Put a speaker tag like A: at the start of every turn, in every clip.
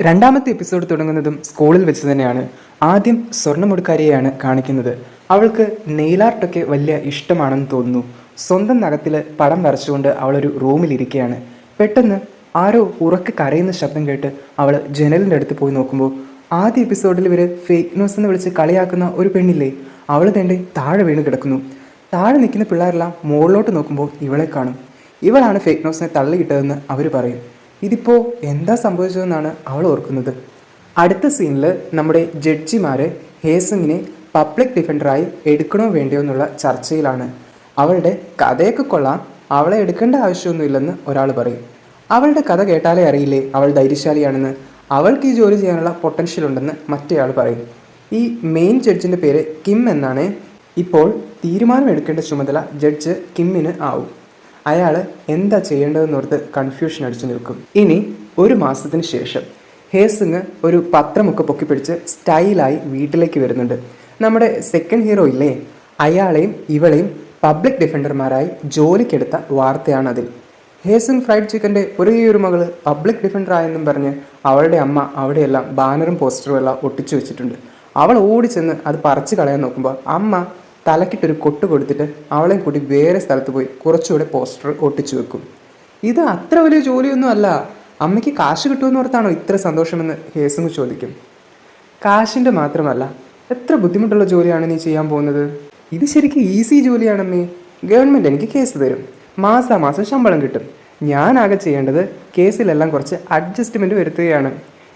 A: രണ്ടാമത്തെ എപ്പിസോഡ് തുടങ്ങുന്നതും സ്കൂളിൽ വെച്ച് തന്നെയാണ്. ആദ്യം സ്വർണമുടുക്കാരിയെയാണ് കാണിക്കുന്നത്. അവൾക്ക് നെയിൽ ആർട്ടൊക്കെ വലിയ ഇഷ്ടമാണെന്ന് തോന്നുന്നു. സ്വന്തം നഖത്തിൽ പടം വരച്ചുകൊണ്ട് അവളൊരു റൂമിലിരിക്കുകയാണ് പെട്ടെന്ന് ആരോ ഉറക്കെ കരയുന്ന ശബ്ദം കേട്ട് അവൾ ജനലിന്റെ അടുത്ത് പോയി നോക്കുമ്പോൾ ആദ്യ എപ്പിസോഡിൽ ഇവർ ഫേക്ക് ന്യൂസ് എന്ന് വിളിച്ച് കളിയാക്കുന്ന ഒരു പെണ്ണില്ലേ? അവൾ തേണ്ടി താഴെ വീണ് കിടക്കുന്നു. താഴെ നിൽക്കുന്ന പിള്ളേരെല്ലാം മുകളിലോട്ട് നോക്കുമ്പോൾ ഇവളെ കാണും. ഇവളാണ് ഫേക്ക് ന്യൂസിനെ തള്ളിയിട്ടതെന്ന് അവർ പറയും. ഇതിപ്പോൾ എന്താ സംഭവിച്ചതെന്നാണ് അവൾ ഓർക്കുന്നത്. അടുത്ത സീനിൽ നമ്മുടെ ജഡ്ജിമാർ ഹേസിങ്ങിനെ പബ്ലിക് ഡിഫൻഡറായി എടുക്കണോ വേണ്ടയോ എന്നുള്ള ചർച്ചയിലാണ്. അവളുടെ കഥയൊക്കെ കൊള്ളാം അവളെ എടുക്കേണ്ട ആവശ്യമൊന്നുമില്ലെന്ന് ഒരാൾ പറയും. അവളുടെ കഥ കേട്ടാലേ അറിയില്ലേ അവൾ ധൈര്യശാലിയാണെന്ന്. അവൾക്ക് ഈ ജോലി ചെയ്യാനുള്ള പൊട്ടൻഷ്യൽ ഉണ്ടെന്ന് മറ്റേയാൾ പറയും. ഈ മെയിൻ ജഡ്ജിന്റെ പേര് കിം എന്നാണ്. ഇപ്പോൾ തീരുമാനമെടുക്കേണ്ട ചുമതല ജഡ്ജ് കിമ്മിന് ആവും. അയാൾ എന്താ ചെയ്യേണ്ടതെന്നോർത്ത് കൺഫ്യൂഷൻ അടിച്ചു നിൽക്കും. ഇനി ഒരു മാസത്തിന് ശേഷം ഹേസിങ് ഒരു പത്രമൊക്കെ പൊക്കിപ്പിടിച്ച് സ്റ്റൈലായി വീട്ടിലേക്ക് വരുന്നുണ്ട്. നമ്മുടെ സെക്കൻഡ് ഹീറോ ഇല്ലേ? അയാളെയും ഇവളെയും പബ്ലിക് ഡിഫൻഡർമാരായി ജോലിക്കെടുത്ത വാർത്തയാണ് അതിൽ ഹേസൻ ഫ്രൈഡ് ചിക്കന്റെ ഒരേ ഒരു മകൾ പബ്ലിക് ഡിഫൻഡർ ആയെന്നും പറഞ്ഞ് അവളുടെ അമ്മ അവിടെയെല്ലാം ബാനറും പോസ്റ്ററും എല്ലാം ഒട്ടിച്ചു വെച്ചിട്ടുണ്ട്. അവൾ ഓടിച്ചെന്ന് അത് പറിച്ചു കളയാൻ നോക്കുമ്പോൾ അമ്മ തലക്കിട്ടൊരു കൊട്ട് കൊടുത്തിട്ട് അവളെയും കൂടി വേറെ സ്ഥലത്ത് പോയി കുറച്ചുകൂടെ പോസ്റ്റർ ഒട്ടിച്ചു വെക്കും. ഇത് അത്ര വലിയ ജോലിയൊന്നും അല്ല. അമ്മയ്ക്ക് കാശ് കിട്ടുമെന്ന് ഓർത്താണോ ഇത്ര സന്തോഷമെന്ന് ഹേസുങ് ചോദിക്കും. കാശിന്റെ മാത്രമല്ല എത്ര ബുദ്ധിമുട്ടുള്ള ജോലിയാണ് നീ ചെയ്യാൻ പോകുന്നത്? ഇത് ശരിക്കും ഈസി ജോലിയാണമ്മേ. ഗവൺമെന്റ് എനിക്ക് കേസ് തരും. മാസാമാസം ശമ്പളം കിട്ടും. ഞാനാകെ ചെയ്യേണ്ടത് കേസിലെല്ലാം കുറച്ച് അഡ്ജസ്റ്റ്മെന്റ് വരുത്തുകയാണ്.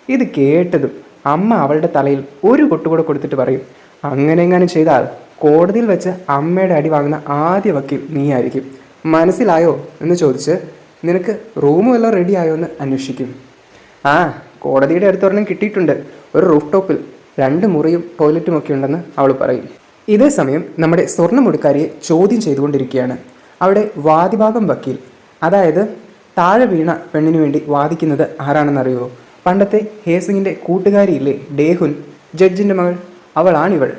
A: ഇത് കേട്ടതും അമ്മ അവളുടെ തലയിൽ ഒരു കൊട്ടുകൂടെ കൊടുത്തിട്ട് പറയും അങ്ങനെ എങ്ങാനും ചെയ്താൽ കോടതിയിൽ വെച്ച് അമ്മയുടെ അടി വാങ്ങുന്ന ആദ്യ വക്കീൽ നീയായിരിക്കും. മനസ്സിലായോ? എന്ന് ചോദിച്ച് നിനക്ക് റൂമും എല്ലാം റെഡി ആയോ എന്ന് അന്വേഷിക്കും. ആ കോടതിയുടെ അടുത്തൊരെണ്ണം കിട്ടിയിട്ടുണ്ട്. ഒരു റൂഫ് ടോപ്പിൽ രണ്ട് മുറിയും ടോയ്ലറ്റും ഒക്കെ ഉണ്ടെന്ന് അവൾ പറയും. ഇതേ സമയം നമ്മുടെ സ്വർണമുടുക്കാരിയെ ചോദ്യം ചെയ്തുകൊണ്ടിരിക്കുകയാണ്. അവിടെ വാദിഭാഗം വക്കീൽ അതായത് താഴെ വീണ പെണ്ണിനു വേണ്ടി വാദിക്കുന്നത് ആരാണെന്നറിയുമോ പണ്ടത്തെ ഹേസിങ്ങിന്റെ കൂട്ടുകാരിയില്ലേ ഡേഹുൻ ജഡ്ജിന്റെ മകൾ. അവളാണിവൾ.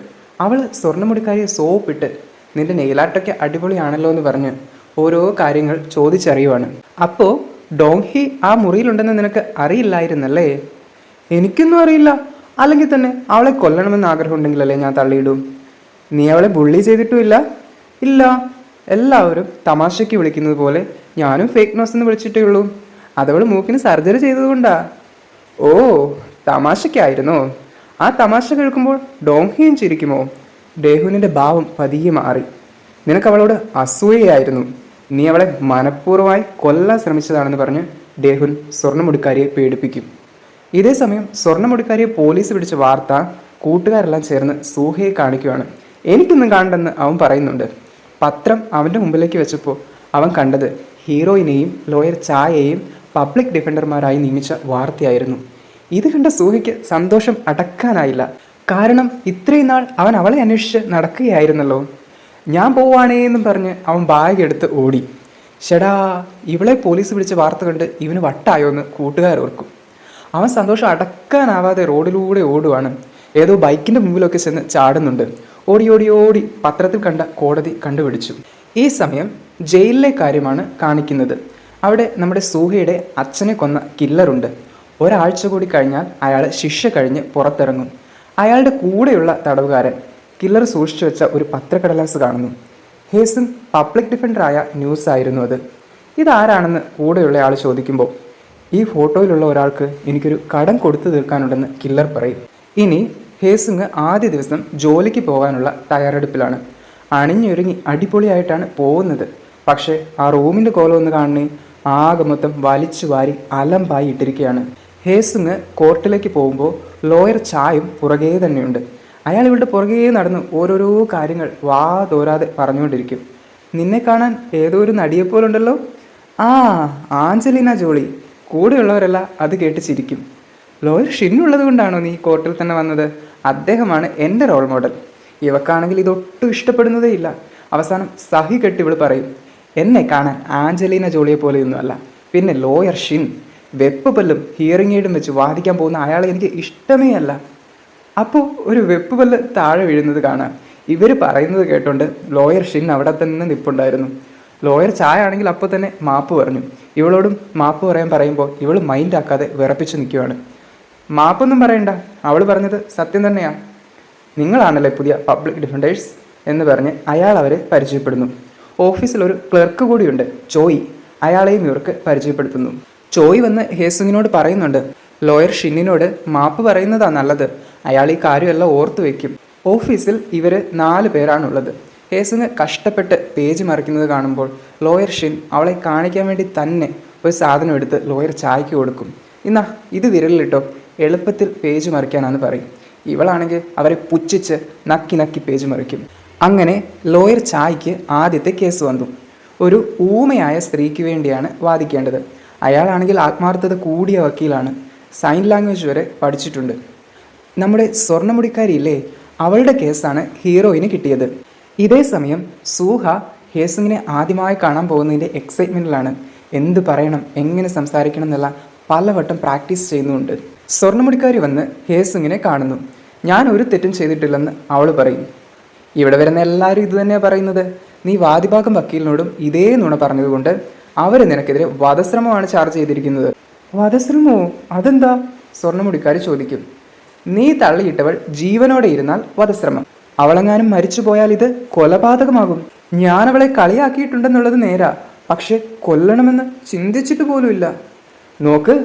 A: അവൾ സ്വർണമുടിക്കാരിയെ സോപ്പിട്ട് നിന്റെ നെയിലാട്ടൊക്കെ അടിപൊളിയാണല്ലോ എന്ന് പറഞ്ഞ് ഓരോ കാര്യങ്ങൾ ചോദിച്ചറിയുവാണ്. അപ്പോൾ ഡോങ്ഹി ആ മുറിയിലുണ്ടെന്ന് നിനക്ക് അറിയില്ലായിരുന്നല്ലേ? എനിക്കൊന്നും അറിയില്ല. അല്ലെങ്കിൽ തന്നെ അവളെ കൊല്ലണമെന്ന് ആഗ്രഹം ഉണ്ടെങ്കിലല്ലേ ഞാൻ തള്ളിയിടും? നീ അവളെ ബുള്ളി ചെയ്തിട്ടുമില്ല? ഇല്ല. എല്ലാവരും തമാശയ്ക്ക് വിളിക്കുന്നത് പോലെ ഞാനും ഫേക്ക് ന്യൂസ് എന്ന് വിളിച്ചിട്ടേ ഉള്ളൂ. അതവൾ മൂക്കിന് സർജറി ചെയ്തതുകൊണ്ടാ. ഓ തമാശയ്ക്കായിരുന്നോ? ആ തമാശ കേൾക്കുമ്പോൾ ഡോങ്ഹിയും ചിരിക്കുമോ? ഡേഹുവിന്റെ ഭാവം പതിയെ മാറി. നിനക്ക് അവളോട് അസൂയയായിരുന്നു. നീ അവളെ മനഃപൂർവമായി കൊല്ലാൻ ശ്രമിച്ചതാണെന്ന് പറഞ്ഞ് ഡേഹുൻ സ്വർണമുടിക്കാരിയെ പേടിപ്പിക്കും. ഇതേ സമയം സ്വർണമുടിക്കാരിയെ പോലീസ് പിടിച്ച വാർത്ത കൂട്ടുകാരെല്ലാം ചേർന്ന് സൂഹയെ കാണിക്കുകയാണ് എനിക്കൊന്നും കാണണ്ടെന്ന് അവൻ പറയുന്നുണ്ട്. പത്രം അവന്റെ മുമ്പിലേക്ക് വെച്ചപ്പോൾ അവൻ കണ്ടത് ഹീറോയിനെയും ലോയർ ചായയെയും പബ്ലിക് ഡിഫൻഡർമാരായി നിയമിച്ച വാർത്തയായിരുന്നു. ഇത് കണ്ട സൂഹയ്ക്ക് സന്തോഷം അടക്കാനായില്ല. കാരണം ഇത്രയും നാൾ അവൻ അവളെ അന്വേഷിച്ച് നടക്കുകയായിരുന്നല്ലോ. ഞാൻ പോവാണേ എന്നും പറഞ്ഞ് അവൻ ബാഗ് എടുത്ത് ഓടി. ഷെടാ ഇവളെ പോലീസ് പിടിച്ച വാർത്ത കണ്ട് ഇവന് വട്ടായോ എന്ന് കൂട്ടുകാർ ഓർക്കും. അവൻ സന്തോഷം അടക്കാനാവാതെ റോഡിലൂടെ ഓടുവാണ്. ഏതോ ബൈക്കിന്റെ മുമ്പിലൊക്കെ ചെന്ന് ചാടുന്നുണ്ട്. ഓടി ഓടി ഓടി പത്രത്തിൽ കണ്ട കോടതി കണ്ടുപിടിച്ചു. ഈ സമയം ജയിലിലെ കാര്യമാണ് കാണിക്കുന്നത്. അവിടെ നമ്മുടെ സൂഹയുടെ അച്ഛനെ കൊന്ന കില്ലറുണ്ട് ഒരാഴ്ച കൂടി കഴിഞ്ഞാൽ അയാൾ ശിക്ഷ കഴിഞ്ഞ് പുറത്തിറങ്ങും. അയാളുടെ കൂടെയുള്ള തടവുകാരൻ കില്ലർ സൂക്ഷിച്ചു വെച്ച ഒരു പത്രക്കടലാസ് കാണുന്നു. ഹേസൻ പബ്ലിക് ഡിഫൻഡറായ ന്യൂസ് ആയിരുന്നു അത്. ഇതാരാണെന്ന് കൂടെയുള്ള ആൾ ചോദിക്കുമ്പോൾ ഈ ഫോട്ടോയിലുള്ള ഒരാൾക്ക് എനിക്കൊരു കടം കൊടുത്തു തീർക്കാനുണ്ടെന്ന് കില്ലർ പറയും. ഇനി ഹേസുങ് ആദ്യ ദിവസം ജോലിക്ക് പോകാനുള്ള തയ്യാറെടുപ്പിലാണ്. അണിഞ്ഞൊരുങ്ങി അടിപൊളിയായിട്ടാണ് പോകുന്നത്. പക്ഷേ ആ റൂമിന്റെ കോലം ഒന്ന് കാണണേ ആകെ മൊത്തം വലിച്ചു വാരി അലമ്പായി ഇട്ടിരിക്കുകയാണ്. ഹേസുങ് കോർട്ടിലേക്ക് പോകുമ്പോൾ ലോയർ ചായും പുറകേ തന്നെയുണ്ട്. അയാൾ ഇവളുടെ പുറകേ നടന്ന് ഓരോരോ കാര്യങ്ങൾ വാ തോരാതെ പറഞ്ഞുകൊണ്ടിരിക്കും. നിന്നെ കാണാൻ ഏതോ ഒരു നടിയെപ്പോലുണ്ടല്ലോ ആ ആഞ്ചലിന ജോളി. കൂടെയുള്ളവരല്ല അത് കേട്ട് ചിരിക്കും. ലോയർ ഷിന്നുള്ളത് കൊണ്ടാണോ നീ കോർട്ടിൽ തന്നെ വന്നത്? അദ്ദേഹമാണ് എന്റെ റോൾ മോഡൽ ഇവക്കാണെങ്കിൽ ഇതൊട്ടും ഇഷ്ടപ്പെടുന്നതേ ഇല്ല. അവസാനം സഹി കെട്ടി ഇവൾ പറയും എന്നെ കാണാൻ ആഞ്ചലീന ജോളിയെ പോലെയൊന്നുമല്ല പിന്നെ ലോയർ ഷിൻ. വെപ്പ് പല്ലും ഹിയറിംഗ് എയ്ഡും വെച്ച് വാദിക്കാൻ പോകുന്ന അയാളെ എനിക്ക് ഇഷ്ടമേ അല്ല. അപ്പോൾ ഒരു വെപ്പ് പല്ല് താഴെ വീഴുന്നത് കാണാം. ഇവർ പറയുന്നത് കേട്ടോണ്ട് ലോയർ ഷിൻ അവിടെ തന്നെ നിപ്പുണ്ടായിരുന്നു. ലോയർ ചായ ആണെങ്കിൽ അപ്പോൾ തന്നെ മാപ്പ് പറഞ്ഞു. ഇവളോടും മാപ്പ് പറയാൻ പറയുമ്പോൾ ഇവൾ മൈൻഡ് ആക്കാതെ വിറപ്പിച്ച് നിൽക്കുകയാണ് മാപ്പൊന്നും പറയണ്ട. അവൾ പറഞ്ഞത് സത്യം തന്നെയാണ് നിങ്ങളാണല്ലേ പുതിയ പബ്ലിക് ഡിഫൻഡേഴ്സ് എന്ന് പറഞ്ഞ് അയാൾ അവരെ പരിചയപ്പെടുന്നു. ഓഫീസിൽ ഒരു ക്ലർക്ക് കൂടിയുണ്ട് ചോയി അയാളെയും ഇവർക്ക് പരിചയപ്പെടുത്തുന്നു. ചോയ് വന്ന് ഹേസുങ്ങിനോട് പറയുന്നുണ്ട് ലോയർ ഷിന്നിനോട് മാപ്പ് പറയുന്നതാ നല്ലത്. അയാൾ ഈ കാര്യമെല്ലാം ഓർത്തു വെക്കും. ഓഫീസിൽ ഇവർ നാല് പേരാണുള്ളത്. ഹേസുങ് കഷ്ടപ്പെട്ട് പേജ് മറിക്കുന്നത് കാണുമ്പോൾ ലോയർ ഷിൻ അവളെ കാണിക്കാൻ വേണ്ടി തന്നെ ഒരു സാധനം എടുത്ത് ലോയർ ചായക്ക് കൊടുക്കും. ഇന്നാ ഇത് വിരലിലിട്ടോ. എളുപ്പത്തിൽ പേജ് മറിക്കാനാന്ന് പറയും. ഇവളാണെങ്കിൽ അവരെ പുച്ഛിച്ച് നക്കി നക്കി പേജ് മറിക്കും. അങ്ങനെ ലോയർ ചായ്ക്ക് ആദ്യത്തെ കേസ് വന്നു. ഒരു ഊമയായ സ്ത്രീക്ക് വേണ്ടിയാണ് വാദിക്കേണ്ടത്. അയാളാണെങ്കിൽ ആത്മാർത്ഥത കൂടിയ വക്കീലാണ്. സൈൻ ലാംഗ്വേജ് വരെ പഠിച്ചിട്ടുണ്ട്. നമ്മുടെ സ്വർണമുടിക്കാരിയില്ലേ അവളുടെ കേസാണ് ഹീറോയിന് കിട്ടിയത്. ഇതേ സമയം സൂഹ ഹേസിങ്ങിനെ ആദ്യമായി കാണാൻ പോകുന്നതിന്റെ എക്സൈറ്റ്മെന്റിലാണ് എന്ത് പറയണം എങ്ങനെ സംസാരിക്കണം എന്നുള്ള പലവട്ടം പ്രാക്ടീസ് ചെയ്യുന്നുണ്ട്. സ്വർണമുടിക്കാരി വന്ന് ഹേസിങ്ങിനെ കാണുന്നു. ഞാൻ ഒരു തെറ്റും ചെയ്തിട്ടില്ലെന്ന് അവൾ പറയും. ഇവിടെ വരുന്ന എല്ലാവരും ഇത് തന്നെയാണ് പറയുന്നത്. നീ വാദിഭാഗം വക്കീലിനോടും ഇതേ നുണ പറഞ്ഞതുകൊണ്ട് അവർ നിനക്കെതിരെ വധശ്രമമാണ് ചാർജ് ചെയ്തിരിക്കുന്നത്. വധശ്രമോ? അതെന്താ? സ്വർണമുടിക്കാർ ചോദിക്കും. നീ തള്ളിയിട്ടവൾ ജീവനോടെ ഇരുന്നാൽ വധശ്രമം. അവളെങ്ങാനും മരിച്ചു പോയാൽ ഇത് കൊലപാതകമാകും. ഞാൻ അവളെ കളിയാക്കിയിട്ടുണ്ടെന്നുള്ളത് നേരാ. പക്ഷെ കൊല്ലണമെന്ന് ചിന്തിച്ചിട്ട് പോലുമില്ല നോക്ക്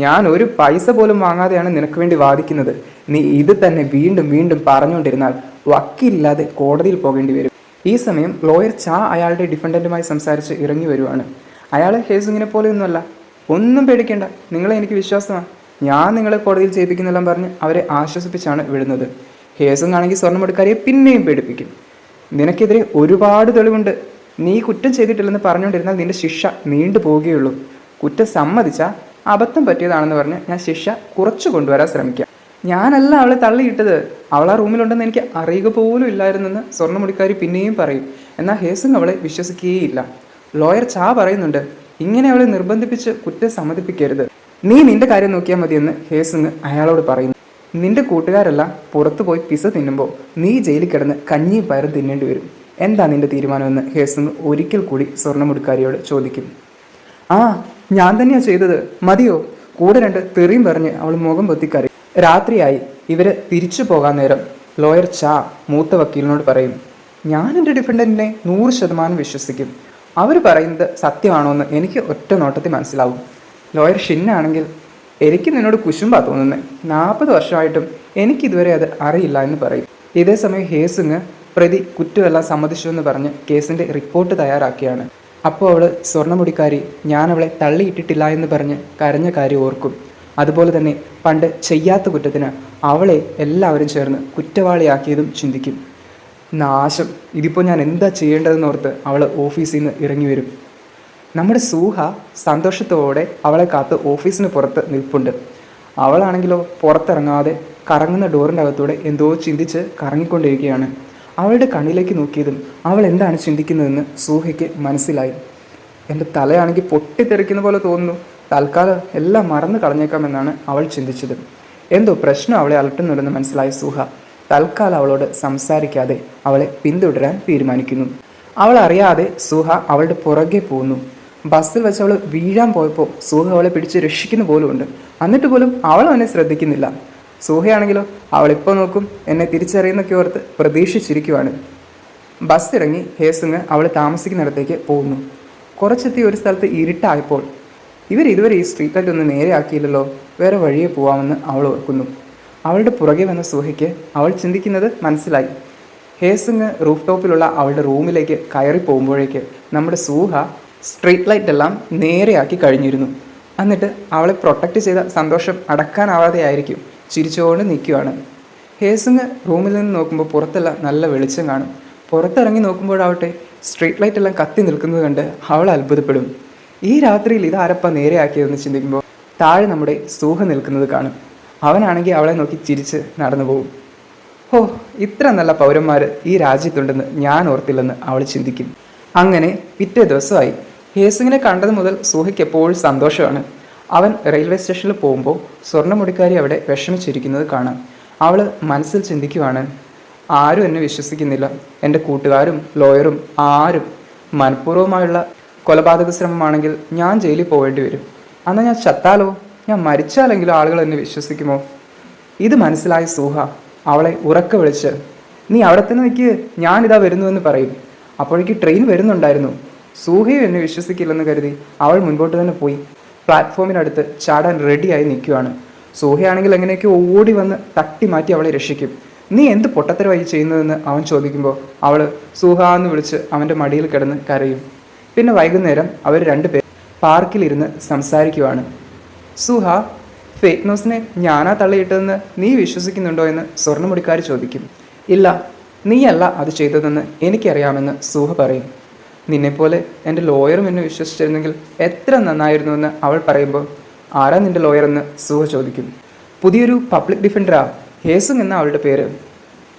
A: ഞാൻ ഒരു പൈസ പോലും വാങ്ങാതെയാണ് നിനക്ക് വേണ്ടി വാദിക്കുന്നത്. നീ ഇത് തന്നെ വീണ്ടും വീണ്ടും പറഞ്ഞുകൊണ്ടിരുന്നാൽ വക്കില്ലാതെ കോടതിയിൽ പോകേണ്ടി വരും. ഈ സമയം ലോയർ ചാ അയാളുടെ ഡിഫൻഡന്റുമായി സംസാരിച്ച് ഇറങ്ങി വരുവാണ്. അയാൾ ഹേസുങ്ങിനെ പോലെയൊന്നുമല്ല. ഒന്നും പേടിക്കേണ്ട. നിങ്ങളെ എനിക്ക് വിശ്വാസമാണ്. ഞാൻ നിങ്ങളെ കോടതിയിൽ ചെയ്യിപ്പിക്കുന്നെല്ലാം പറഞ്ഞ് അവരെ ആശ്വസിപ്പിച്ചാണ് വിടുന്നത്. ഹേസുങ് ആണെങ്കിൽ സ്വർണമെടുക്കാരിയെ പിന്നെയും പേടിപ്പിക്കും. നിനക്കെതിരെ ഒരുപാട് തെളിവുണ്ട്. നീ കുറ്റം ചെയ്തിട്ടില്ലെന്ന് പറഞ്ഞുകൊണ്ടിരുന്നാൽ നിന്റെ ശിക്ഷ നീണ്ടു പോവുകയുള്ളൂ. കുറ്റം സമ്മതിച്ചാൽ അബദ്ധം പറ്റിയതാണെന്ന് പറഞ്ഞ് ഞാൻ ശിക്ഷ കുറച്ചു കൊണ്ടുവരാൻ ശ്രമിക്കാം. ഞാനല്ല അവളെ തള്ളിയിട്ടത്. അവൾ ആ റൂമിലുണ്ടെന്ന് എനിക്ക് അറിയുക പോലും ഇല്ലായിരുന്നെന്ന് സ്വർണമുടിക്കാരി പിന്നെയും പറയും. എന്നാൽ ഹേസുങ് അവളെ വിശ്വസിക്കുകയില്ല. ലോയർ ചാ പറയുന്നുണ്ട് ഇങ്ങനെ അവളെ നിർബന്ധിപ്പിച്ച് കുറ്റം സമ്മതിപ്പിക്കരുത്. നീ നിന്റെ കാര്യം നോക്കിയാൽ മതിയെന്ന് ഹേസിങ് അയാളോട് പറയുന്നു. നിന്റെ കൂട്ടുകാരെല്ലാം പുറത്തു പോയി പിസ തിന്നുമ്പോൾ നീ ജയിലിൽ കിടന്ന് കഞ്ഞിയും പയറും തിന്നേണ്ടി വരും. എന്താ നിന്റെ തീരുമാനമെന്ന് ഹേസിങ് ഒരിക്കൽ കൂടി സ്വർണമുടുക്കാരിയോട് ചോദിക്കും. ആ ഞാൻ തന്നെയാ ചെയ്തത്. മതിയോ? കൂടെ രണ്ട് തെറിയും പറഞ്ഞ് അവൾ മുഖം പൊത്തിക്കറി രാത്രിയായി. ഇവരെ തിരിച്ചു പോകാൻ നേരം ലോയർ ചാ മൂത്ത വക്കീലിനോട് പറയും ഞാൻ എന്റെ ഡിഫൻഡന്റിനെ നൂറ് ശതമാനം വിശ്വസിക്കും. അവർ പറയുന്നത് സത്യമാണോ എന്ന് എനിക്ക് ഒറ്റ നോട്ടത്തിൽ മനസ്സിലാവും. ലോയർ ഷിന്നാണെങ്കിൽ എനിക്ക് നിന്നോട് കുശുമ്പാ തോന്നുന്നത് നാൽപ്പത് വർഷമായിട്ടും എനിക്കിതുവരെ അത് അറിയില്ല എന്ന് പറയും. ഇതേ സമയം ഹേസുങ് പ്രതി കുറ്റമെല്ലാം സമ്മതിച്ചു എന്ന് പറഞ്ഞ് കേസിന്റെ റിപ്പോർട്ട് തയ്യാറാക്കിയാണ്. അപ്പോൾ അവൾ സ്വർണമുടിക്കാരി ഞാൻ അവളെ തള്ളിയിട്ടിട്ടില്ല എന്ന് പറഞ്ഞ് കരഞ്ഞ കാര്യം ഓർക്കും. അതുപോലെ തന്നെ പണ്ട് ചെയ്യാത്ത കുറ്റത്തിന് അവളെ എല്ലാവരും ചേർന്ന് കുറ്റവാളിയാക്കിയതും ചിന്തിക്കും. നാശം. ഇതിപ്പോൾ ഞാൻ എന്താ ചെയ്യേണ്ടതെന്ന് ഓർത്ത് അവൾ ഓഫീസിൽ നിന്ന് ഇറങ്ങി വരും. നമ്മുടെ സൂഹ സന്തോഷത്തോടെ അവളെ കാത്ത് ഓഫീസിന് പുറത്ത് നിൽപ്പുണ്ട്. അവളാണെങ്കിലോ പുറത്തിറങ്ങാതെ കറങ്ങുന്ന ഡോറിന്റെ അകത്തൂടെ എന്തോ ചിന്തിച്ച് കറങ്ങിക്കൊണ്ടിരിക്കുകയാണ്. അവളുടെ കണ്ണിലേക്ക് നോക്കിയതും അവൾ എന്താണ് ചിന്തിക്കുന്നതെന്ന് സൂഹയ്ക്ക് മനസ്സിലായി. എന്റെ തലയാണെങ്കിൽ പൊട്ടിത്തെറിക്കുന്ന പോലെ തോന്നുന്നു. തൽക്കാലം എല്ലാം മറന്നു കളഞ്ഞേക്കാമെന്നാണ് അവൾ ചിന്തിച്ചത്. എന്തോ പ്രശ്നം അവളെ അലട്ടുന്നുണ്ടെന്ന് മനസ്സിലായി സൂഹ. തൽക്കാലം അവളോട് സംസാരിക്കാതെ അവളെ പിന്തുടരാൻ തീരുമാനിക്കുന്നു. അവൾ അറിയാതെ സുഹ അവളുടെ പുറകെ പോകുന്നു. ബസ്സിൽ വെച്ച് അവൾ വീഴാൻ പോയപ്പോൾ സുഹ അവളെ പിടിച്ച് രക്ഷിക്കുന്ന പോലുമുണ്ട് എന്നിട്ട് പോലും അവൾ അവനെ ശ്രദ്ധിക്കുന്നില്ല. സൂഹയാണെങ്കിലോ അവളിപ്പോൾ നോക്കും എന്നെ തിരിച്ചറിയുന്നൊക്കെ ഓർത്ത് പ്രതീക്ഷിച്ചിരിക്കുവാണ്. ബസ് ഇറങ്ങി ഹേസുങ് അവൾ താമസിക്കുന്നിടത്തേക്ക് പോകുന്നു. കുറച്ചെത്തി ഒരു സ്ഥലത്ത് ഇരുട്ടായപ്പോൾ ഇവർ ഇതുവരെ ഈ സ്ട്രീറ്റ് ലൈറ്റ് ഒന്ന് നേരെയാക്കിയില്ലല്ലോ. വേറെ വഴിയെ പോവാമെന്ന് അവൾ ഓർക്കുന്നു. അവളുടെ പുറകെ വന്ന സുഹയ്ക്ക് അവൾ ചിന്തിക്കുന്നത് മനസ്സിലായി. ഹേസിങ് റൂഫ് ടോപ്പിലുള്ള അവളുടെ റൂമിലേക്ക് കയറി പോകുമ്പോഴേക്ക് നമ്മുടെ സൂഹ സ്ട്രീറ്റ് ലൈറ്റ് എല്ലാം നേരെയാക്കി കഴിഞ്ഞിരുന്നു. എന്നിട്ട് അവളെ പ്രൊട്ടക്റ്റ് ചെയ്ത സന്തോഷം അടക്കാനാവാതെ ആയിരിക്കും ചിരിച്ചുകൊണ്ട് നിൽക്കുകയാണ് ഹേസിങ് റൂമിൽ നിന്ന് നോക്കുമ്പോൾ പുറത്തെല്ലാം നല്ല വെളിച്ചം കാണും. പുറത്തിറങ്ങി നോക്കുമ്പോഴാവട്ടെ സ്ട്രീറ്റ് ലൈറ്റ് എല്ലാം കത്തി നിൽക്കുന്നത് കണ്ട് അവൾ അത്ഭുതപ്പെടും. ഈ രാത്രിയിൽ ഇതാരപ്പ നേരെയാക്കിയതെന്ന് ചിന്തിക്കുമ്പോൾ താഴെ നമ്മുടെ സൂഹ നിൽക്കുന്നത് കാണും. അവനാണെങ്കിൽ അവളെ നോക്കി ചിരിച്ച് നടന്നു പോകും. ഓ ഇത്ര നല്ല പൗരന്മാർ ഈ രാജ്യത്തുണ്ടെന്ന് ഞാൻ ഓർത്തില്ലെന്ന് അവൾ ചിന്തിക്കും. അങ്ങനെ പിറ്റേ ദിവസമായി ഹേസിങ്ങിനെ കണ്ടത് മുതൽ സൂഹയ്ക്ക് എപ്പോഴും സന്തോഷമാണ്. അവൻ റെയിൽവേ സ്റ്റേഷനിൽ പോകുമ്പോൾ സ്വർണമുടിക്കാരി അവിടെ വിഷമിച്ചിരിക്കുന്നത് കാണാം. അവൾ മനസ്സിൽ ചിന്തിക്കുവാണ് ആരും എന്നെ വിശ്വസിക്കുന്നില്ല. എന്റെ കൂട്ടുകാരും ലോയറും ആരും മനഃപൂർവമായുള്ള കൊലപാതക ശ്രമമാണെങ്കിൽ ഞാൻ ജയിലിൽ പോകേണ്ടി വരും. അന്ന് ഞാൻ ചത്താലോ? ഞാൻ മരിച്ചാലെങ്കിലും ആളുകൾ എന്നെ വിശ്വസിക്കുമോ? ഇത് മനസ്സിലായ സൂഹ അവളെ ഉറക്ക വിളിച്ച് നീ അവിടെ തന്നെ നിൽക്ക് ഞാനിതാ വരുന്നുവെന്ന് പറയും. അപ്പോഴേക്ക് ട്രെയിൻ വരുന്നുണ്ടായിരുന്നു. സൂഹയും എന്നെ വിശ്വസിക്കില്ലെന്ന് കരുതി അവൾ മുൻപോട്ട് തന്നെ പോയി. പ്ലാറ്റ്ഫോമിനടുത്ത് ചാടാൻ റെഡിയായി നിൽക്കുകയാണ് സൂഹയാണെങ്കിൽ എങ്ങനെയൊക്കെ ഓടി വന്ന് തട്ടി മാറ്റി അവളെ രക്ഷിക്കും. നീ എന്ത് പൊട്ടത്തരമായി ചെയ്യുന്നതെന്ന് അവൻ ചോദിക്കുമ്പോൾ അവൾ സൂഹ എന്ന് വിളിച്ച് അവന്റെ മടിയിൽ കിടന്ന് കരയും. പിന്നെ വൈകുന്നേരം അവർ രണ്ടുപേർ പാർക്കിലിരുന്ന് സംസാരിക്കുവാണ്. സുഹ ഫേക്ക് ന്യൂസിനെ ഞാനാ തള്ളിയിട്ടതെന്ന് നീ വിശ്വസിക്കുന്നുണ്ടോ എന്ന് സ്വർണമുടിക്കാർ ചോദിക്കും. ഇല്ല നീയല്ല അത് ചെയ്തതെന്ന് എനിക്കറിയാമെന്ന് സുഹ പറയും. നിന്നെപ്പോലെ എന്റെ ലോയറും എന്നെ വിശ്വസിച്ചിരുന്നെങ്കിൽ എത്ര നന്നായിരുന്നുവെന്ന് അവൾ പറയുമ്പോൾ ആരാ നിന്റെ ലോയർ എന്ന് സുഹ ചോദിക്കും. പുതിയൊരു പബ്ലിക് ഡിഫൻഡറാ ഹേസുങ് എന്ന അവളുടെ പേര്.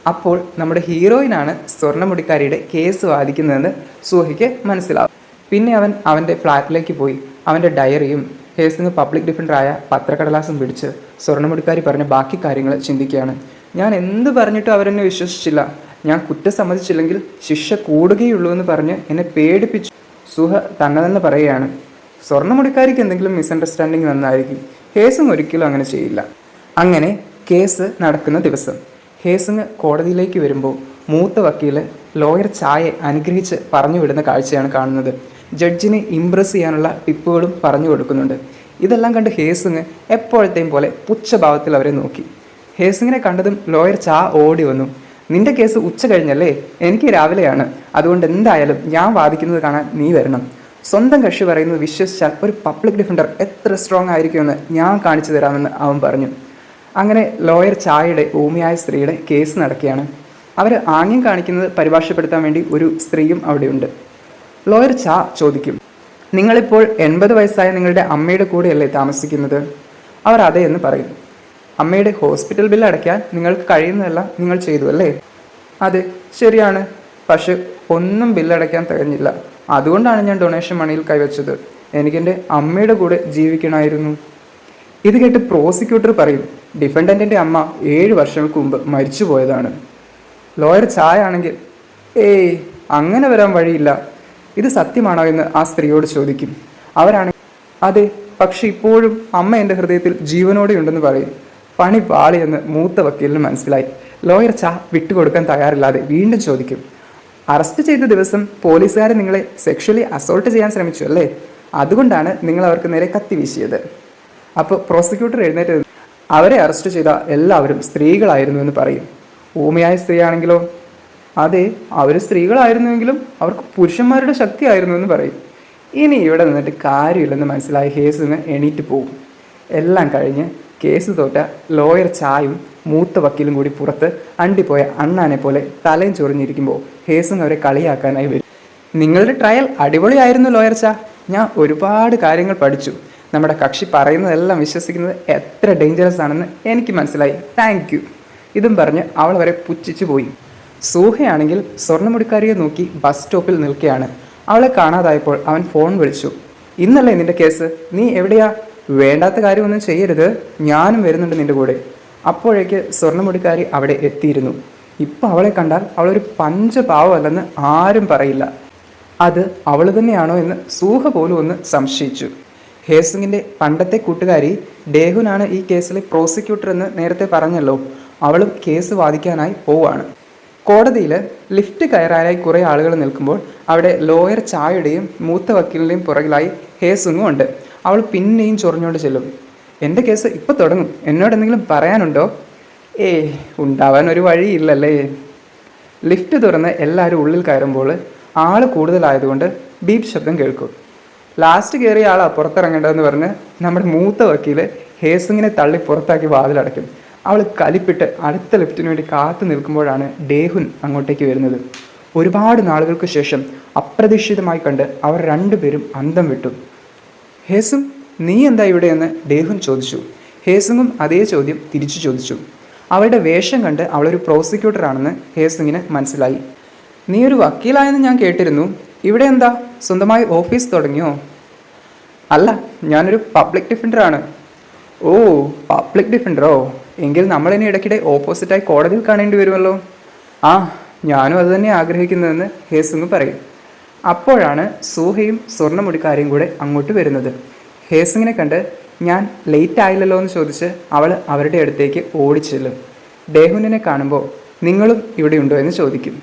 A: അപ്പോൾ നമ്മുടെ ഹീറോയിനാണ് സ്വർണമുടിക്കാരിയുടെ കേസ് വാദിക്കുന്നതെന്ന് സുഹയ്ക്ക് മനസ്സിലാവും. പിന്നെ അവൻ അവന്റെ ഫ്ലാറ്റിലേക്ക് പോയി അവന്റെ ഡയറിയും ഹേസിന് പബ്ലിക് ഡിഫൻഡറായ പത്രക്കടലാസം പിടിച്ച് സ്വർണമുടിക്കാരി പറഞ്ഞ ബാക്കി കാര്യങ്ങൾ ചിന്തിക്കുകയാണ്. ഞാൻ എന്ത് പറഞ്ഞിട്ടും അവരെന്നെ വിശ്വസിച്ചില്ല. ഞാൻ കുറ്റം സമ്മതിച്ചില്ലെങ്കിൽ ശിക്ഷ കൂടുകയുള്ളൂ എന്ന് പറഞ്ഞ് എന്നെ പേടിപ്പിച്ചു. സുഹ തന്നതെന്ന് തന്നെ പറയുകയാണ്. സ്വർണമുടിക്കാരിക്ക് എന്തെങ്കിലും മിസ്അണ്ടർസ്റ്റാൻഡിങ് വന്നായിരിക്കും. ഹേസും ഒരിക്കലും അങ്ങനെ ചെയ്യില്ല. അങ്ങനെ കേസ് നടക്കുന്ന ദിവസം ഹേസിങ് കോടതിയിലേക്ക് വരുമ്പോൾ മൂത്ത വക്കീൽ ലോയർ ചായെ അനുഗ്രഹിച്ച് പറഞ്ഞു വിടുന്ന കാഴ്ചയാണ് കാണുന്നത്. ജഡ്ജിനെ ഇംപ്രസ് ചെയ്യാനുള്ള ടിപ്പുകളും പറഞ്ഞു കൊടുക്കുന്നുണ്ട്. ഇതെല്ലാം കണ്ട് ഹേസിങ് എപ്പോഴത്തെയും പോലെ പുച്ഛഭാവത്തിൽ അവരെ നോക്കി. ഹേസിങ്ങിനെ കണ്ടതും ലോയർ ചാ ഓടി വന്നു. നിന്റെ കേസ് ഉച്ച കഴിഞ്ഞല്ലേ? എനിക്ക് രാവിലെയാണ്. അതുകൊണ്ട് എന്തായാലും ഞാൻ വാദിക്കുന്നത് കാണാൻ നീ വരണം. സ്വന്തം കക്ഷി പറയുന്നത് വിശ്വസിച്ചാൽ ഒരു പബ്ലിക് ഡിഫൻഡർ എത്ര സ്ട്രോങ് ആയിരിക്കുമെന്ന് ഞാൻ കാണിച്ചു തരാമെന്ന് അവൻ പറഞ്ഞു. അങ്ങനെ ലോയർ ചായയുടെ ഊമിയായ സ്ത്രീയുടെ കേസ് നടക്കുകയാണ്. അവർ ആംഗ്യം കാണിക്കുന്നത് പരിഭാഷപ്പെടുത്താൻ വേണ്ടി ഒരു സ്ത്രീയും അവിടെയുണ്ട്. ലോയർ ചാ ചോദിക്കും. നിങ്ങളിപ്പോൾ എൺപത് വയസ്സായ നിങ്ങളുടെ അമ്മയുടെ കൂടെയല്ലേ താമസിക്കുന്നത്? അവർ അതെ എന്ന് പറയും. അമ്മയുടെ ഹോസ്പിറ്റൽ ബില്ല് അടയ്ക്കാൻ നിങ്ങൾക്ക് കഴിയുന്നതെല്ലാം നിങ്ങൾ ചെയ്തു അല്ലേ? അതെ ശരിയാണ്. പക്ഷെ ഒന്നും ബില്ലടയ്ക്കാൻ തികഞ്ഞില്ല. അതുകൊണ്ടാണ് ഞാൻ ഡൊണേഷൻ മണിയിൽ കൈവച്ചത്. എനിക്കെന്റെ അമ്മയുടെ കൂടെ ജീവിക്കണമായിരുന്നു. ഇത് കേട്ട് പ്രോസിക്യൂട്ടർ പറയും ഡിഫൻഡന്റിന്റെ അമ്മ ഏഴ് വർഷങ്ങൾക്ക് മുമ്പ് മരിച്ചു പോയതാണ് ലോയർ ചായ ആണെങ്കിൽ ഏയ് അങ്ങനെ വരാൻ വഴിയില്ല. ഇത് സത്യമാണോ എന്ന് ആ സ്ത്രീയോട് ചോദിക്കും. അവരാണ് അതെ പക്ഷെ ഇപ്പോഴും അമ്മ എന്റെ ഹൃദയത്തിൽ ജീവനോടെ ഉണ്ടെന്ന് പറയും. പണി പാളിയെന്ന് മൂത്ത വക്കീലിന് മനസ്സിലായി. ലോയർ ചാ വിട്ടുകൊടുക്കാൻ തയ്യാറില്ലാതെ വീണ്ടും ചോദിക്കും അറസ്റ്റ് ചെയ്ത ദിവസം പോലീസുകാരെ നിങ്ങളെ സെക്ഷലി അസോൾട്ട് ചെയ്യാൻ ശ്രമിച്ചു അല്ലേ? അതുകൊണ്ടാണ് നിങ്ങൾ അവർക്ക് നേരെ കത്തി വീശിയത്. അപ്പോൾ പ്രോസിക്യൂട്ടർ എഴുന്നേറ്റ് അവരെ അറസ്റ്റ് ചെയ്ത എല്ലാവരും സ്ത്രീകളായിരുന്നു എന്ന് പറയും. ഊമയായ സ്ത്രീയാണെങ്കിലോ അതെ അവർ സ്ത്രീകളായിരുന്നുവെങ്കിലും അവർക്ക് പുരുഷന്മാരുടെ ശക്തിയായിരുന്നു എന്ന് പറയും. ഇനി ഇവിടെ നിന്നിട്ട് കാര്യമില്ലെന്ന് മനസ്സിലായ നിന്ന് എണീറ്റ് പോകും. എല്ലാം കഴിഞ്ഞ് കേസ് തോറ്റ ലോയർ ചായും മൂത്ത വക്കീലും കൂടി പുറത്ത് അണ്ടിപ്പോയ അണ്ണാനെ പോലെ തലയും ചൊറിഞ്ഞിരിക്കുമ്പോൾ ഹേസും അവരെ കളിയാക്കാനായി വരും. നിങ്ങളുടെ ട്രയൽ അടിപൊളിയായിരുന്നു ലോയർ ചാ. ഞാൻ ഒരുപാട് കാര്യങ്ങൾ പഠിച്ചു. നമ്മുടെ കക്ഷി പറയുന്നതെല്ലാം വിശ്വസിക്കുന്നത് എത്ര ഡേഞ്ചറസ് ആണെന്ന് എനിക്ക് മനസ്സിലായി. താങ്ക് ഇതും പറഞ്ഞ് അവൾ വരെ പുച്ഛിച്ചു പോയി. സൂഹയാണെങ്കിൽ സ്വർണമുടിക്കാരിയെ നോക്കി ബസ് സ്റ്റോപ്പിൽ നിൽക്കുകയാണ് അവളെ കാണാതായപ്പോൾ അവൻ ഫോൺ വിളിച്ചു. ഇന്നല്ലേ നിന്റെ കേസ് നീ എവിടെയാ? വേണ്ടാത്ത കാര്യമൊന്നും ചെയ്യരുത്. ഞാനും വരുന്നുണ്ട് നിന്റെ കൂടെ. അപ്പോഴേക്ക് സ്വർണമുടിക്കാരി അവിടെ എത്തിയിരുന്നു. ഇപ്പം അവളെ കണ്ടാൽ അവളൊരു പഞ്ചപാവമല്ലെന്ന് ആരും പറയില്ല. അത് അവൾ തന്നെയാണോ എന്ന് സൂഹ പോലും ഒന്ന് സംശയിച്ചു. ഹേസുങ്ങിന്റെ പണ്ടത്തെ കൂട്ടുകാരി ഡേഹുനാണ് ഈ കേസിലെ പ്രോസിക്യൂട്ടർ എന്ന് നേരത്തെ പറഞ്ഞല്ലോ. അവളും കേസ് വാദിക്കാനായി പോവാണ്. കോടതിയിൽ ലിഫ്റ്റ് കയറാനായി കുറേ ആളുകൾ നിൽക്കുമ്പോൾ അവിടെ ലോയർ ചായയുടെയും മൂത്ത വക്കീലിന്റെയും പുറകിലായി ഹേസുങ്ങും ഉണ്ട്. അവൾ പിന്നെയും ചൊറിഞ്ഞുകൊണ്ട് ചെല്ലും. എന്റെ കേസ് ഇപ്പോൾ തുടങ്ങും. എന്നോട് എന്തെങ്കിലും പറയാനുണ്ടോ? ഏ ഉണ്ടാവാൻ ഒരു വഴിയില്ലല്ലേ. ലിഫ്റ്റ് തുറന്ന് എല്ലാവരും ഉള്ളിൽ കയറുമ്പോൾ ആൾ കൂടുതലായതുകൊണ്ട് ബീപ് ശബ്ദം കേൾക്കും. ലാസ്റ്റ് കയറിയ ആളാണ് പുറത്തിറങ്ങേണ്ടതെന്ന് പറഞ്ഞ് നമ്മുടെ മൂത്ത വക്കീൽ ഹേസിങ്ങിനെ തള്ളി പുറത്താക്കി വാതിലടയ്ക്കും. അവൾ കലിപ്പിട്ട് അടുത്ത ലിഫ്റ്റിന് വേണ്ടി കാത്തു നിൽക്കുമ്പോഴാണ് ഡേഹുൻ അങ്ങോട്ടേക്ക് വരുന്നത്. ഒരുപാട് നാളുകൾക്ക് ശേഷം അപ്രതീക്ഷിതമായി കണ്ട് അവർ രണ്ടുപേരും അന്തം വിട്ടു. ഹേസും നീ എന്താ ഇവിടെയെന്ന്? ഡേഹുൻ ചോദിച്ചു. ഹേസുങ്ങും അതേ ചോദ്യം തിരിച്ചു ചോദിച്ചു. അവളുടെ വേഷം കണ്ട് അവളൊരു പ്രോസിക്യൂട്ടർ ആണെന്ന് ഹേസുങ്ങിന് മനസ്സിലായി. നീ ഒരു വക്കീലായെന്ന് ഞാൻ കേട്ടിരുന്നു. ഇവിടെ എന്താ? സ്വന്തമായി ഓഫീസ് തുടങ്ങിയോ? അല്ല ഞാനൊരു പബ്ലിക് ഡിഫൻഡർ ആണ്. ഓ പബ്ലിക് ഡിഫൻഡറോ എങ്കിൽ നമ്മൾ ഇനി ഇടയ്ക്കിടെ ഓപ്പോസിറ്റായി കോടതിയിൽ കാണേണ്ടി വരുമല്ലോ. ആ ഞാനും അത് തന്നെ ആഗ്രഹിക്കുന്നതെന്ന് ഹേസുങ് പറയും. അപ്പോഴാണ് സൂഹയും സ്വർണമുടിക്കാരെയും കൂടെ അങ്ങോട്ട് വരുന്നത്. ഹേസുങ്ങിനെ കണ്ട് ഞാൻ ലേറ്റ് ആയില്ലല്ലോ എന്ന് ചോദിച്ച് അവൾ അവരുടെ അടുത്തേക്ക് ഓടിച്ചെല്ലും ഡേഹുനിനെ കാണുമ്പോൾ നിങ്ങളും ഇവിടെ ഉണ്ടോ എന്ന് ചോദിക്കും.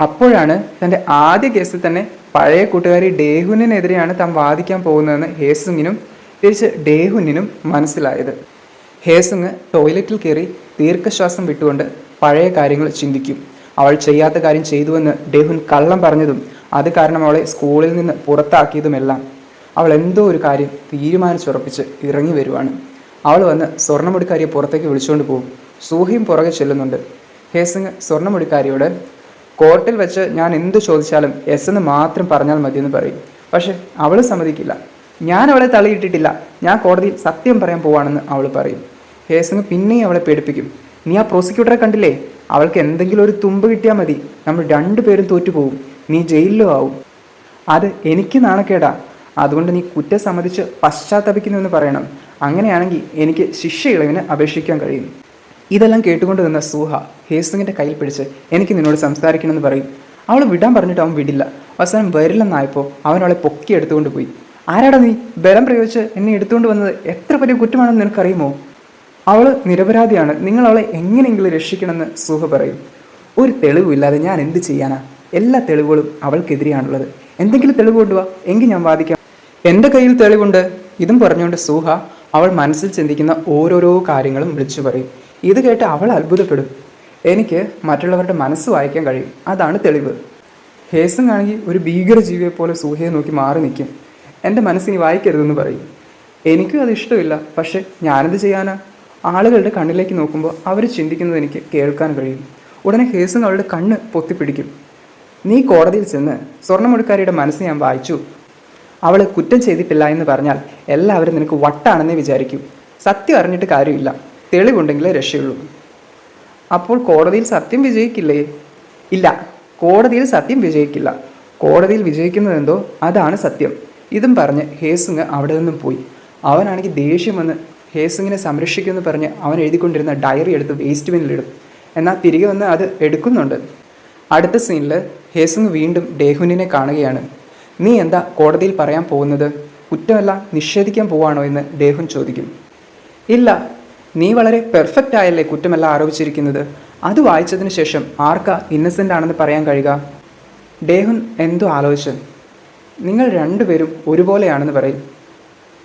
A: അപ്പോഴാണ് തന്റെ ആദ്യ കേസിൽ തന്നെ പഴയ കൂട്ടുകാരി ഡേഹുനിനെതിരെയാണ് താൻ വാദിക്കാൻ പോകുന്നതെന്ന് ഹേസുങ്ങിനും തിരിച്ച് ഡേഹുന്നിനും മനസ്സിലായത്. ഹേസുങ് ടോയ്ലറ്റിൽ കയറി ദീർഘശ്വാസം വിട്ടുകൊണ്ട് പഴയ കാര്യങ്ങൾ ചിന്തിക്കും. അവൾ ചെയ്യാത്ത കാര്യം ചെയ്തുവെന്ന് ഡേഹുൻ കള്ളം പറഞ്ഞതും അത് കാരണം അവളെ സ്കൂളിൽ നിന്ന് പുറത്താക്കിയതുമെല്ലാം. അവൾ എന്തോ ഒരു കാര്യം തീരുമാനിച്ചുറപ്പിച്ച് ഇറങ്ങി വരുവാണ്. അവൾ വന്ന് സ്വർണമുടിക്കാരിയെ പുറത്തേക്ക് വിളിച്ചുകൊണ്ട് പോകും. സൂഹിയും പുറകെ ചെല്ലുന്നുണ്ട്. ഹേസിങ് സ്വർണമുടിക്കാരിയോട് കോർട്ടിൽ വെച്ച് ഞാൻ എന്ത് ചോദിച്ചാലും എസ് എന്ന് മാത്രം പറഞ്ഞാൽ മതിയെന്ന് പറയും. പക്ഷെ അവൾ സമ്മതിക്കില്ല. ഞാൻ അവളെ തള്ളിയിട്ടിട്ടില്ല. ഞാൻ കോടതിയിൽ സത്യം പറയാൻ പോവാണെന്ന് അവൾ പറയും. ഹേസങ് പിന്നെയും അവളെ പേടിപ്പിക്കും. നീ ആ പ്രോസിക്യൂട്ടറെ കണ്ടില്ലേ? അവൾക്ക് എന്തെങ്കിലും ഒരു തുമ്പ് കിട്ടിയാൽ മതി. നമ്മൾ രണ്ടുപേരും തോറ്റുപോകും നീ ജയിലിലും ആവും. അത് എനിക്ക് നാണക്കേടാ. അതുകൊണ്ട് നീ കുറ്റം സമ്മതിച്ച് പശ്ചാത്തപിക്കുന്നുവെന്ന് പറയണം. അങ്ങനെയാണെങ്കിൽ എനിക്ക് ശിക്ഷ ഇളവിന് അപേക്ഷിക്കാൻ കഴിയും. ഇതെല്ലാം കേട്ടുകൊണ്ട് നിന്ന സൂഹ ഹേസുങ്ങിന്റെ കയ്യിൽ പിടിച്ച് എനിക്ക് നിന്നോട് സംസാരിക്കണമെന്ന് പറയും. അവൾ വിടാൻ പറഞ്ഞിട്ട് അവൻ വിടില്ല. അവസാനം വരില്ലെന്നായപ്പോൾ അവൻ അവളെ പൊക്കി എടുത്തുകൊണ്ട് പോയി. ആരാടാ നീ? ബലം പ്രയോഗിച്ച് എന്നെ എടുത്തുകൊണ്ട് വന്നത് എത്ര വലിയ കുറ്റമാണെന്ന് നിനക്കറിയുമോ? അവൾ നിരപരാധിയാണ്. നിങ്ങൾ അവളെ എങ്ങനെയെങ്കിലും രക്ഷിക്കണമെന്ന് സുഹ പറയും. ഒരു തെളിവില്ലാതെ ഞാൻ എന്ത് ചെയ്യാനാ? എല്ലാ തെളിവുകളും അവൾക്കെതിരെയാണുള്ളത്. എന്തെങ്കിലും തെളിവ് കൊണ്ടുവാ. എങ്കിൽ ഞാൻ വാദിക്കാം. എന്റെ കയ്യിൽ തെളിവുണ്ട്. ഇതും പറഞ്ഞുകൊണ്ട് സൂഹ അവൾ മനസ്സിൽ ചിന്തിക്കുന്ന ഓരോരോ കാര്യങ്ങളും വിളിച്ചു പറയും. ഇത് കേട്ട് അവൾ അത്ഭുതപ്പെടും. എനിക്ക് മറ്റുള്ളവരുടെ മനസ്സ് വായിക്കാൻ കഴിയും. അതാണ് തെളിവ്. ഹേസങ് ആണെങ്കിൽ ഒരു ഭീകര ജീവിയെ പോലെ സൂഹയെ നോക്കി മാറി നിൽക്കും. എന്റെ മനസ്സിനി വായിക്കരുതെന്ന് പറയും. എനിക്കും അത് ഇഷ്ടമില്ല. പക്ഷെ ഞാനെന്ത് ചെയ്യാനാ? ആളുകളുടെ കണ്ണിലേക്ക് നോക്കുമ്പോൾ അവർ ചിന്തിക്കുന്നത് എനിക്ക് കേൾക്കാൻ കഴിയും. ഉടനെ ഹേസും അവളുടെ കണ്ണ് പൊത്തിപ്പിടിക്കും. നീ കോടതിയിൽ ചെന്ന് സ്വർണമുടുക്കാരിയുടെ മനസ്സ് ഞാൻ വായിച്ചു. അവൾ കുറ്റം ചെയ്തിട്ടില്ല എന്ന് പറഞ്ഞാൽ എല്ലാവരും നിനക്ക് വട്ടാണെന്നേ വിചാരിക്കും. സത്യം അറിഞ്ഞിട്ട് കാര്യമില്ല. തെളിവുണ്ടെങ്കിലേ രക്ഷയുള്ളൂ. അപ്പോൾ കോടതിയിൽ സത്യം വിജയിക്കില്ലേ? ഇല്ല. കോടതിയിൽ സത്യം വിജയിക്കില്ല. കോടതിയിൽ വിജയിക്കുന്നതെന്തോ അതാണ് സത്യം. ഇതും പറഞ്ഞ് ഹേസുങ് അവിടെ നിന്നും പോയി. അവനാണെങ്കിൽ ദേഷ്യം വന്ന് ഹേസുങ്ങിനെ സംരക്ഷിക്കുമെന്ന് പറഞ്ഞ് അവൻ എഴുതിക്കൊണ്ടിരുന്ന ഡയറി എടുത്ത് വേസ്റ്റ് ബിന്നിലിടും എന്നാൽ തിരികെ വന്ന് അത് എടുക്കുന്നുണ്ട്. അടുത്ത സീനിൽ ഹേസുങ് വീണ്ടും ഡേഹുനിനെ കാണുകയാണ്. നീ എന്താ കോടതിയിൽ പറയാൻ പോകുന്നത്? കുറ്റമല്ല നിഷേധിക്കാൻ പോവാണോ? എന്ന് ഡേഹുൻ ചോദിക്കും. ഇല്ല നീ വളരെ പെർഫെക്റ്റ് ആയല്ലേ കുറ്റമെല്ലാം ആരോപിച്ചിരിക്കുന്നത്? അത് വായിച്ചതിന് ശേഷം ആർക്കാ ഇന്നസെന്റ് ആണെന്ന് പറയാൻ കഴിയുക? ഡേഹുൻ എന്തോ ആലോചിച്ച്. നിങ്ങൾ രണ്ടുപേരും ഒരുപോലെയാണെന്ന് പറയും.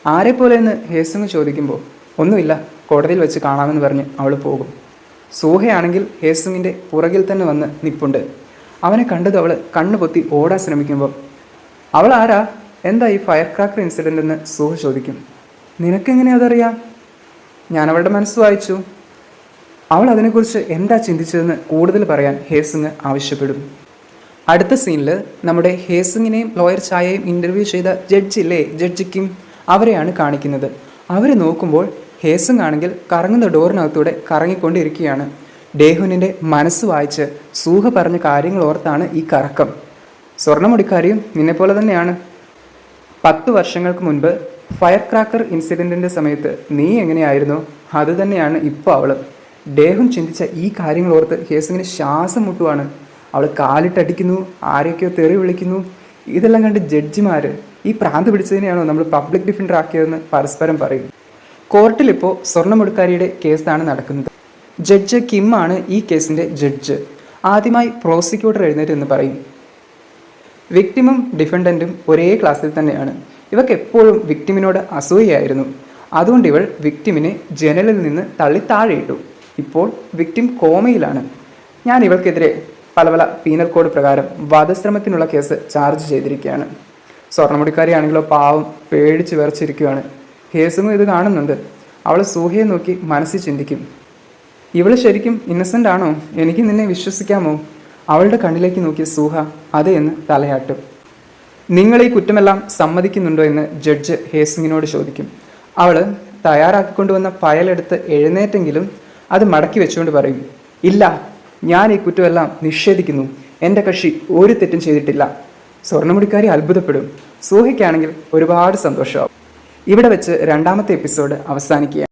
A: ആരെപ്പോലെയെന്ന് ഹേസുങ് ചോദിക്കുമ്പോൾ ഒന്നുമില്ല കോടതിയിൽ വെച്ച് കാണാമെന്ന് പറഞ്ഞ് അവൾ പോകും. സൂഹയാണെങ്കിൽ ഹേസുങ്ങിന്റെ പുറകിൽ തന്നെ വന്ന് നിപ്പുണ്ട്. അവനെ കണ്ടത് അവൾ കണ്ണു പൊത്തി ഓടാൻ ശ്രമിക്കുമ്പോൾ അവൾ ആരാ? എന്താ ഈ ഫയർ ക്രാക്കർ ഇൻസിഡന്റ് എന്ന് സൂഹ ചോദിക്കും. നിനക്കെങ്ങനെ അതറിയാം? ഞാൻ അവളുടെ മനസ്സ് വായിച്ചു. അവൾ അതിനെക്കുറിച്ച് എന്താ ചിന്തിച്ചതെന്ന് കൂടുതൽ പറയാൻ ഹേസുങ് ആവശ്യപ്പെടും. അടുത്ത സീനിൽ നമ്മുടെ ഹേസിങ്ങിനെയും ലോയർ ചായയും ഇന്റർവ്യൂ ചെയ്ത ജഡ്ജില്ലേ ജഡ്ജി കിം അവരെയാണ് കാണിക്കുന്നത്. അവർ നോക്കുമ്പോൾ ഹേസിങ് ആണെങ്കിൽ കറങ്ങുന്ന ഡോറിനകത്തൂടെ കറങ്ങിക്കൊണ്ടിരിക്കുകയാണ്. ഡേഹുനിന്റെ മനസ്സ് വായിച്ച് സൂഹ പറഞ്ഞ കാര്യങ്ങൾ ഓർത്താണ് ഈ കറക്കം. സ്വർണമുടിക്കാരിയും നിന്നെപ്പോലെ തന്നെയാണ്. പത്ത് വർഷങ്ങൾക്ക് മുൻപ് ഫയർ ക്രാക്കർ ഇൻസിഡന്റിന്റെ സമയത്ത് നീ എങ്ങനെയായിരുന്നു? അതുതന്നെയാണ് ഇപ്പോൾ അവൾ ഡേഹുൻ ചിന്തിച്ച ഈ കാര്യങ്ങൾ ഓർത്ത് ഹേസിങ്ങിന് ശ്വാസം മുട്ടുവാണ്. അവൾ കാലിട്ടടിക്കുന്നു ആരെയൊക്കെയോ തെറി വിളിക്കുന്നു. ഇതെല്ലാം കണ്ട് ജഡ്ജിമാർ ഈ പ്രാന്ത് പിടിച്ചതിനെയാണോ നമ്മൾ പബ്ലിക് ഡിഫൻഡർ ആക്കിയതെന്ന് പരസ്പരം പറയും. കോർട്ടിലിപ്പോൾ സ്വർണമുടുക്കാരിയുടെ കേസാണ് നടക്കുന്നത്. ജഡ്ജ് കിമ്മാണ് ഈ കേസിന്റെ ജഡ്ജ്. ആദ്യമായി പ്രോസിക്യൂട്ടർ എഴുന്നേറ്റ് എന്ന് പറയും. വിക്ടിമും ഡിഫൻഡന്റും ഒരേ ക്ലാസ്സിൽ തന്നെയാണ്. ഇവക്ക് എപ്പോഴും വിക്ടിമിനോട് അസൂയയായിരുന്നു. അതുകൊണ്ട് ഇവൾ വിക്ടിമിനെ ജനലിൽ നിന്ന് തള്ളി താഴെയിട്ടു. ഇപ്പോൾ വിക്ടിം കോമയിലാണ്. ഞാൻ ഇവൾക്കെതിരെ പല പല പീനൽ കോഡ് പ്രകാരം വധശ്രമത്തിനുള്ള കേസ് ചാർജ് ചെയ്തിരിക്കുകയാണ്. സ്വർണമുടിക്കാരിയാണെങ്കിലോ പാവം പേടിച്ച് വിറച്ചിരിക്കുകയാണ് ഹേസുമു ഇത് കാണുന്നുണ്ട്. അവൾ സൂഹയെ നോക്കി മനസ്സിൽ ചിന്തിക്കും. ഇവൾ ശരിക്കും ഇന്നസെന്റ് ആണോ? എനിക്ക് നിന്നെ വിശ്വസിക്കാമോ? അവളുടെ കണ്ണിലേക്ക് നോക്കിയ സൂഹ അതെ എന്ന് തലയാട്ടും. നിങ്ങൾ ഈ കുറ്റമെല്ലാം സമ്മതിക്കുന്നുണ്ടോ എന്ന് ജഡ്ജ് ഹേസിങ്ങിനോട് ചോദിക്കും. അവൾ തയ്യാറാക്കിക്കൊണ്ടുവന്ന ഫയലെടുത്ത് എഴുന്നേറ്റെങ്കിലും അത് മടക്കി വെച്ചുകൊണ്ട് പറയും ഇല്ല ഞാൻ ഈ കുറ്റമെല്ലാം നിഷേധിക്കുന്നു. എന്റെ കക്ഷി ഒരു തെറ്റും ചെയ്തിട്ടില്ല. സ്വർണമുടിക്കാരി അത്ഭുതപ്പെടും. സൂഹയ്ക്കാണെങ്കിൽ ഒരുപാട് സന്തോഷമാവും. ഇവിടെ വെച്ച് രണ്ടാമത്തെ എപ്പിസോഡ് അവസാനിക്കുക